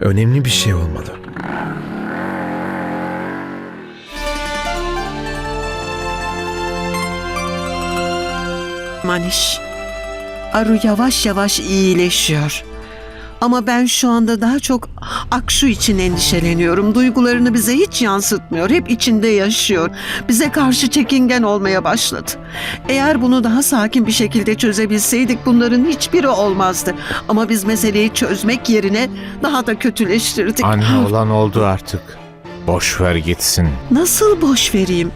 Önemli bir şey olmalı. Maniş. Aru yavaş yavaş iyileşiyor. Ama ben şu anda daha çok Akşu için endişeleniyorum. Duygularını bize hiç yansıtmıyor. Hep içinde yaşıyor. Bize karşı çekingen olmaya başladı. Eğer bunu daha sakin bir şekilde çözebilseydik bunların hiçbiri olmazdı. Ama biz meseleyi çözmek yerine daha da kötüleştirdik. Anne olan oldu artık. Boş ver gitsin. Nasıl boş vereyim?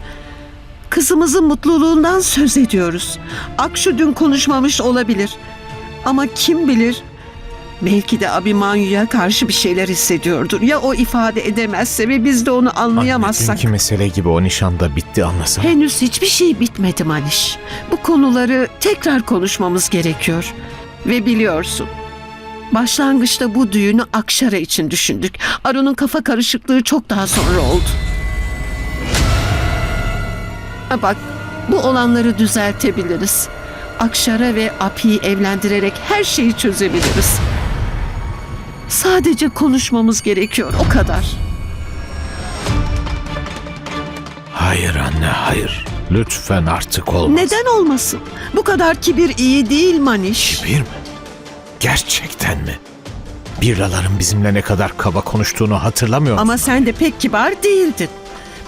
Kızımızın mutluluğundan söz ediyoruz. Akşu dün konuşmamış olabilir. Ama kim bilir? Belki de Abimanyu'ya karşı bir şeyler hissediyordur. Ya o ifade edemezse ve biz de onu anlayamazsak? dünkü mesele gibi o nişanda bitti anlasana. Henüz hiçbir şey bitmedi Maniş. Bu konuları tekrar konuşmamız gerekiyor. Ve biliyorsun, başlangıçta bu düğünü Akşara için düşündük. Arun'un kafa karışıklığı çok daha sonra oldu. Ha bak, bu olanları düzeltebiliriz. Akşara ve Api'yi evlendirerek her şeyi çözebiliriz. Sadece konuşmamız gerekiyor, o kadar. Hayır anne hayır. Lütfen artık olmaz. Neden olmasın? Bu kadar kibir iyi değil Maniş. Bir mi? Gerçekten mi? Birlaların bizimle ne kadar kaba konuştuğunu hatırlamıyor musun? Ama sen de pek kibar değildin.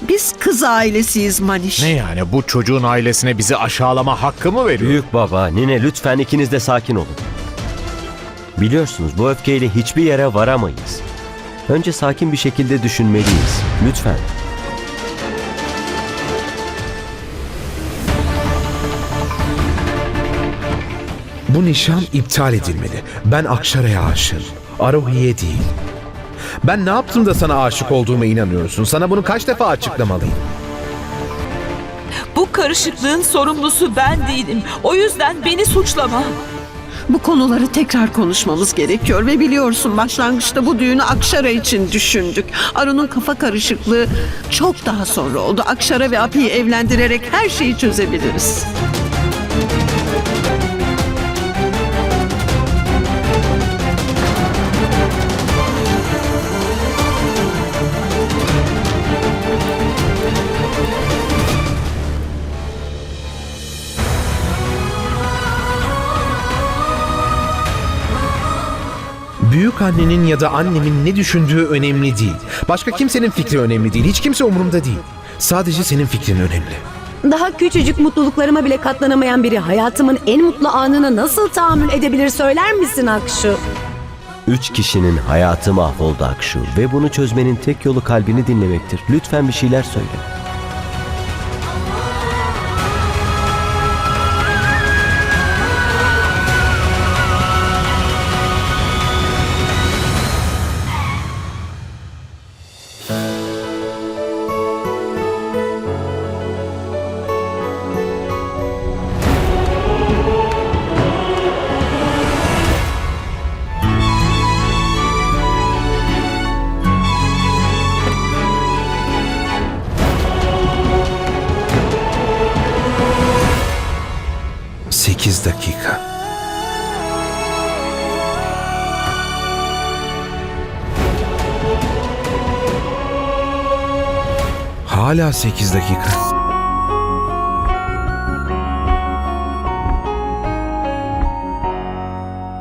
Biz kız ailesiyiz Maniş. Ne yani bu çocuğun ailesine bizi aşağılama hakkı mı veriyor? Büyük baba, nine lütfen ikiniz de sakin olun. Biliyorsunuz bu öfkeyle hiçbir yere varamayız. Önce sakin bir şekilde düşünmeliyiz. Lütfen. Bu nişan iptal edilmeli. Ben Akşara'ya aşığım. Arohi'ye değil. Ben ne yaptım da sana aşık olduğuma inanıyorsun? Sana bunu kaç defa açıklamalıyım? Bu karışıklığın sorumlusu ben değilim. O yüzden beni suçlama. Bu konuları tekrar konuşmamız gerekiyor ve biliyorsun başlangıçta bu düğünü Akşara için düşündük. Arun'un kafa karışıklığı çok daha sonra oldu. Akşara ve Api'yi evlendirerek her şeyi çözebiliriz. Büyük annenin ya da annemin ne düşündüğü önemli değil. Başka kimsenin fikri önemli değil. Hiç kimse umurumda değil. Sadece senin fikrin önemli. Daha küçücük mutluluklarıma bile katlanamayan biri hayatımın en mutlu anına nasıl tahammül edebilir söyler misin Akşu? Üç kişinin hayatı mahvoldu Akşu ve bunu çözmenin tek yolu kalbini dinlemektir. Lütfen bir şeyler söyle. Dakika. Hala sekiz dakika.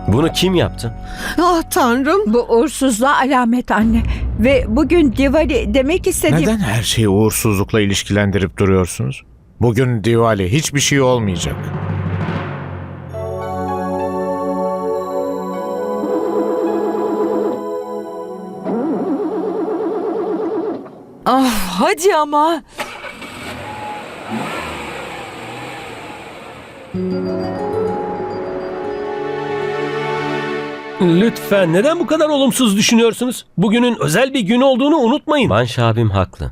Bunu kim yaptı? Ah Tanrım. Bu uğursuzluğa alamet anne. Ve bugün Diwali demek istediğim... Neden her şeyi uğursuzlukla ilişkilendirip duruyorsunuz? Bugün Diwali hiçbir şey olmayacak. Hadi ama. Lütfen neden bu kadar olumsuz düşünüyorsunuz? Bugünün özel bir gün olduğunu unutmayın. Vanş abim haklı.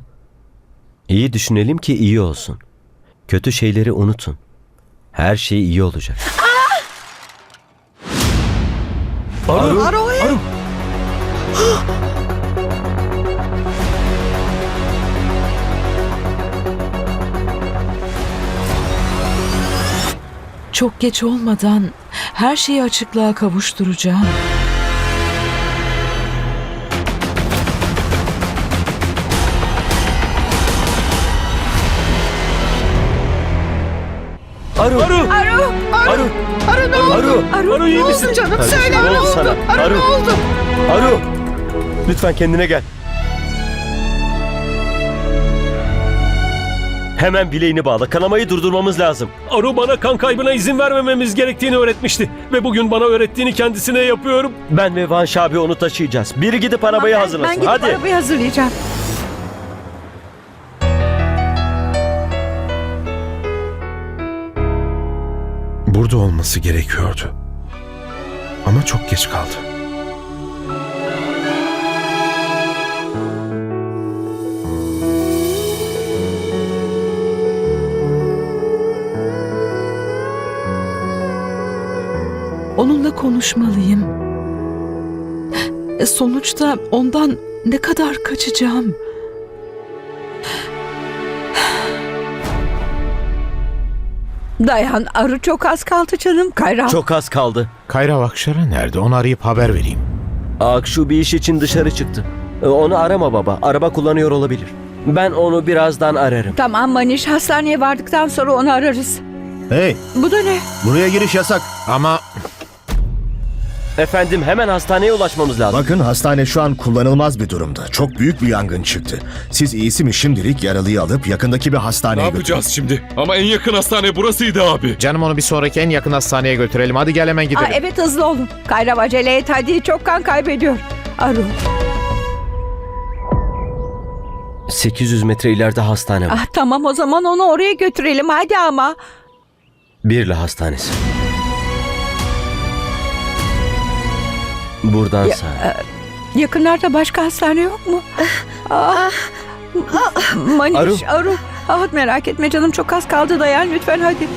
İyi düşünelim ki iyi olsun. Kötü şeyleri unutun. Her şey iyi olacak. Arun, Arohi. Arun. Çok geç olmadan her şeyi açıklığa kavuşturacağım. Aru. Aru. Aru. Aru. Aru. Aru ne oldu? Aru. Aru, Aru iyi ne misin? oldu canım? Söyle Aru ne oldu? Sana. Aru, Aru ne oldu? Aru. Lütfen kendine gel. Hemen bileğini bağla. Kanamayı durdurmamız lazım. Aru bana kan kaybına izin vermememiz gerektiğini öğretmişti. Ve bugün bana öğrettiğini kendisine yapıyorum. Ben ve Van Şabi onu taşıyacağız. Biri gidip arabayı Ben- hazırlasın. Ben gidip Hadi. arabayı hazırlayacağım. Burada olması gerekiyordu. Ama çok geç kaldı. Onunla konuşmalıyım. Sonuçta ondan ne kadar kaçacağım? Dayan Arı çok az kaldı canım. Kayra. Çok az kaldı. Kayra Vakşar'a nerede? Onu arayıp haber vereyim. Akşu bir iş için dışarı çıktı. E, Onu arama baba. Araba kullanıyor olabilir. Ben onu birazdan ararım. Tamam Maniş hastaneye vardıktan sonra onu ararız. Hey, Bu da ne? buraya giriş yasak. Ama Efendim hemen hastaneye ulaşmamız lazım. Bakın hastane şu an kullanılmaz bir durumda. Çok büyük bir yangın çıktı. Siz iyisi mi şimdilik yaralıyı alıp yakındaki bir Ne hastaneye götürün. yapacağız şimdi? Ama en yakın hastane burasıydı abi. canım onu bir sonraki en yakın hastaneye götürelim. Hadi gel hemen gidelim. Aa, evet hızlı olun. Kayra acele et hadi çok kan kaybediyor. Arı. 800 metre ileride hastane var. Ah tamam o zaman onu oraya götürelim hadi ama. Birle hastanesi. Buradan Ya, sağ. Yakınlarda başka hastane yok mu? Ah. Maniş, Arı. Ah merak etme canım çok az kaldı dayan lütfen hadi.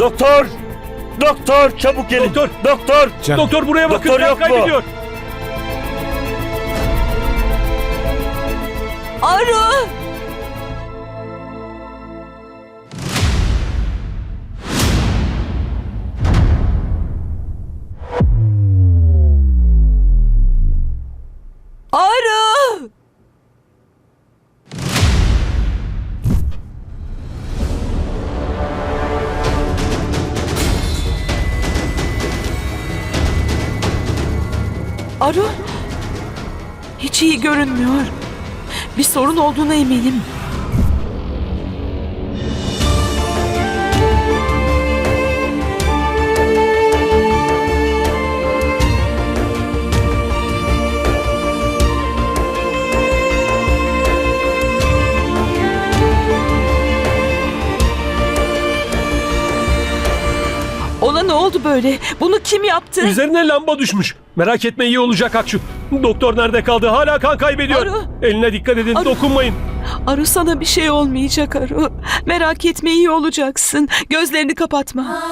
Doktor! Doktor çabuk gelin. Doktor! Doktor! Canım. Doktor buraya bakın. Doktor yok mu? kaybediyor. Arı! Arı! Arı? Hiç iyi görünmüyor. Bir sorun olduğuna eminim. Ne oldu böyle? Bunu kim yaptı? Üzerine lamba düşmüş. Merak etme iyi olacak Akşu. Doktor nerede kaldı? Hala kan kaybediyor. Arı. Eline dikkat edin. Arı. Dokunmayın. Arı sana bir şey olmayacak Arı. Merak etme iyi olacaksın. Gözlerini kapatma.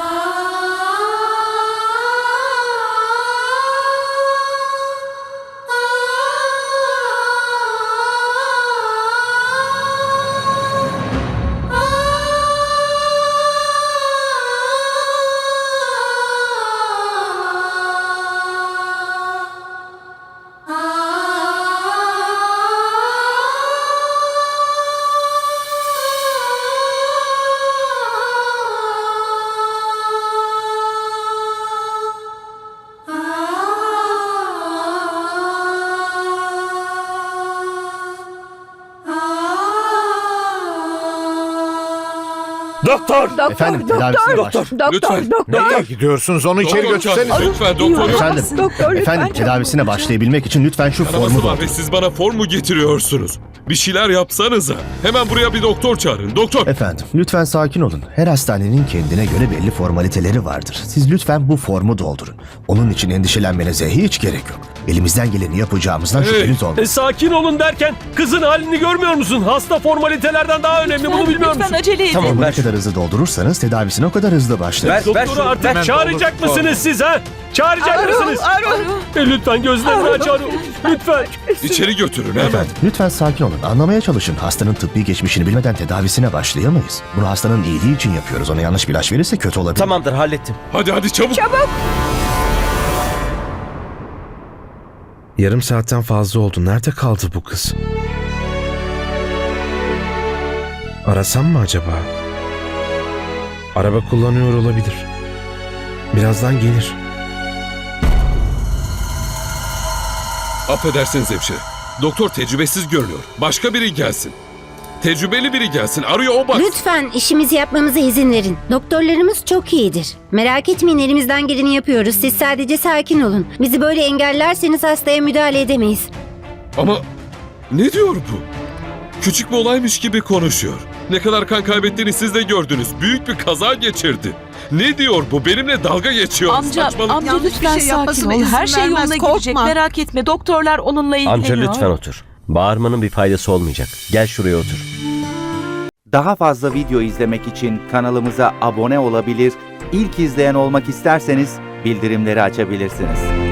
Doktor! Doktor, Efendim, doktor, tedavisine doktor, başlayın. doktor, Lütfen. doktor. Nereye gidiyorsunuz? Onu içeri Doktor götürseniz. çağırın. Lütfen doktor. Efendim, Doktor, lütfen Efendim çabuk. tedavisine başlayabilmek için lütfen şu formu Kanaması var ve siz bana formu getiriyorsunuz. Bir şeyler yapsanıza. Hemen buraya bir doktor çağırın. Doktor. Efendim lütfen sakin olun. Her hastanenin kendine göre belli formaliteleri vardır. Siz lütfen bu formu doldurun. Onun için endişelenmenize hiç gerek yok. Elimizden geleni yapacağımızdan şüpheniz olmasın. E, sakin olun derken kızın halini görmüyor musun? Hasta formalitelerden daha önemli bunu Lütfen, bilmiyor lütfen musun? acele edin. Tamam Ne ver. kadar hızlı doldurursanız tedavisine o kadar hızlı başlar. Doktoru artık çağıracak mısınız siz ha? Çağıracak mısınız? Aru. E, lütfen gözlerini aç. Lütfen. İçeri götürün hemen. Lütfen sakin olun. Anlamaya çalışın. Hastanın tıbbi geçmişini bilmeden tedavisine başlayamayız. Bunu hastanın iyiliği için yapıyoruz. Ona yanlış bir ilaç verirse kötü olabilir. Tamamdır hallettim. Hadi hadi çabuk. Yarım saatten fazla oldu. Nerede kaldı bu kız? Arasam mı acaba? Araba kullanıyor olabilir. Birazdan gelir. Affedersiniz hemşire. Doktor tecrübesiz görünüyor. Başka biri gelsin. Tecrübeli biri gelsin. Arıyor o bak. Lütfen işimizi yapmamıza izin verin. Doktorlarımız çok iyidir. Merak etmeyin elimizden geleni yapıyoruz. Siz sadece sakin olun. Bizi böyle engellerseniz hastaya müdahale edemeyiz. Ama ne diyor bu? Küçük bir olaymış gibi konuşuyor. Ne kadar kan kaybettiğini siz de gördünüz. Büyük bir kaza geçirdi. Ne diyor bu? Benimle dalga geçiyor. Amca, Saçmalık. amca Yanlış bir lütfen şey sakin yapmasına ol. izin Her şey vermez, yoluna korkma. girecek. Merak etme. Doktorlar onunla ilgileniyor. Amca lütfen otur. Bağırmanın bir faydası olmayacak. Gel şuraya otur. Daha fazla video izlemek için kanalımıza abone olabilir, ilk izleyen olmak isterseniz bildirimleri açabilirsiniz.